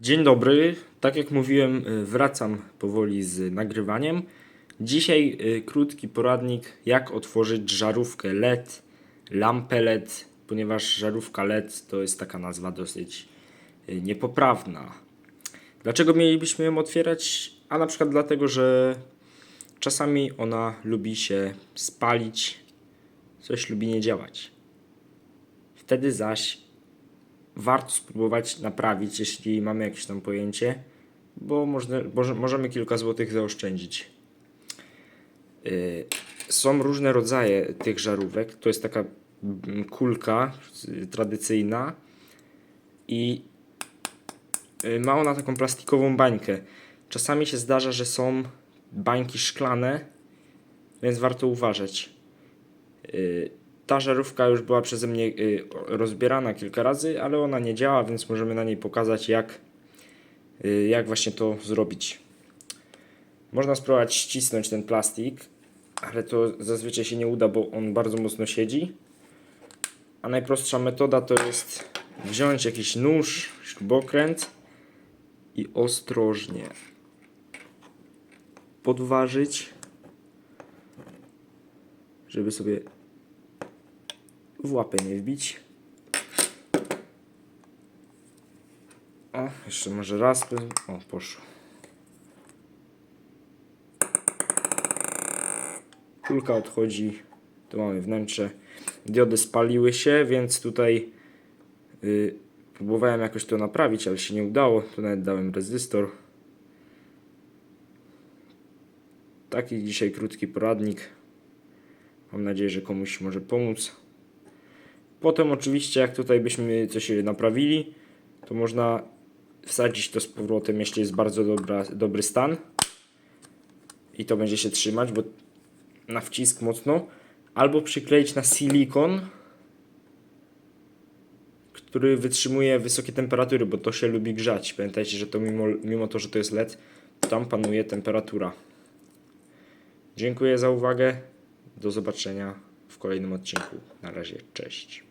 Dzień dobry. Tak jak mówiłem, y, wracam powoli z nagrywaniem. Dzisiaj y, krótki poradnik, jak otworzyć żarówkę LED, lampę LED, ponieważ żarówka LED to jest taka nazwa dosyć y, niepoprawna. Dlaczego mielibyśmy ją otwierać? A na przykład dlatego, że czasami ona lubi się spalić, coś lubi nie działać. Wtedy zaś warto spróbować naprawić, jeśli mamy jakieś tam pojęcie, bo można, może, możemy kilka złotych zaoszczędzić. Yy, są różne rodzaje tych żarówek. To jest taka mm, kulka y, tradycyjna i y, ma ona taką plastikową bańkę. Czasami się zdarza, że są bańki szklane, więc warto uważać. Ta żarówka już była przeze mnie y, rozbierana kilka razy, ale ona nie działa, więc możemy na niej pokazać jak, y, jak właśnie to zrobić. Można spróbować ścisnąć ten plastik, ale to zazwyczaj się nie uda, bo on bardzo mocno siedzi. A najprostsza metoda to jest wziąć jakiś nóż, śrubokręt i ostrożnie podważyć, żeby sobie w łapę nie wbić. O, jeszcze może raz. O, poszło. Kulka odchodzi. Tu mamy wnętrze. Diody spaliły się, więc tutaj y, próbowałem jakoś to naprawić, ale się nie udało. Tu nawet dałem rezystor. Taki dzisiaj krótki poradnik. Mam nadzieję, że komuś może pomóc. Potem oczywiście jak tutaj byśmy coś naprawili, to można wsadzić to z powrotem, jeśli jest bardzo dobra, dobry stan. I to będzie się trzymać, bo na wcisk mocno. Albo przykleić na silikon, który wytrzymuje wysokie temperatury, bo to się lubi grzać. Pamiętajcie, że to mimo, mimo to, że to jest LED, tam panuje temperatura. Dziękuję za uwagę. Do zobaczenia w kolejnym odcinku. Na razie, cześć.